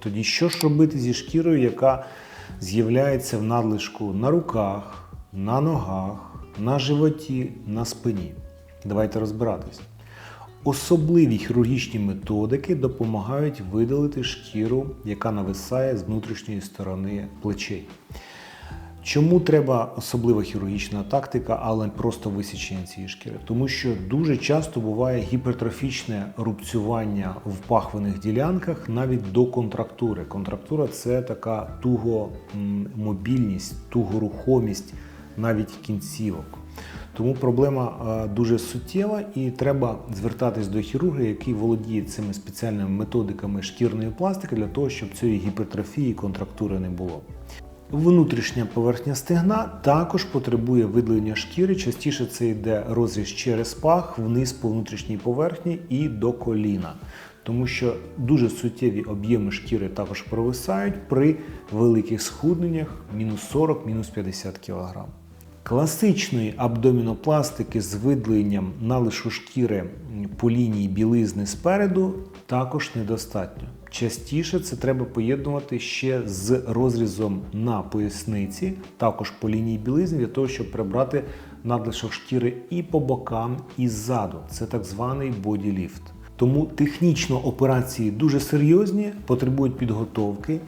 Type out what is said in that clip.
Тоді що ж робити зі шкірою, яка з'являється в надлишку на руках, на ногах, на животі, на спині? Давайте розбиратись. Особливі хірургічні методики допомагають видалити шкіру, яка нависає з внутрішньої сторони плечей. Чому треба особлива хірургічна тактика, але просто висічення цієї шкіри? Тому що дуже часто буває гіпертрофічне рубцювання в пахвених ділянках навіть до контрактури. Контрактура це така тугомобільність, тугорухомість навіть кінцівок. Тому проблема е, дуже суттєва і треба звертатись до хірурга, який володіє цими спеціальними методиками шкірної пластики для того, щоб цієї гіпертрофії контрактури не було. Внутрішня поверхня стегна також потребує видалення шкіри. Частіше це йде розріз через пах вниз по внутрішній поверхні і до коліна, тому що дуже суттєві об'єми шкіри також провисають при великих схудненнях мінус 40, мінус 50 кг. Класичної абдомінопластики з видаленням налишу шкіри по лінії білизни спереду також недостатньо. Частіше це треба поєднувати ще з розрізом на поясниці, також по лінії білизни, для того, щоб прибрати надлишок шкіри і по бокам, і ззаду. Це так званий боділіфт. Тому технічно операції дуже серйозні, потребують підготовки.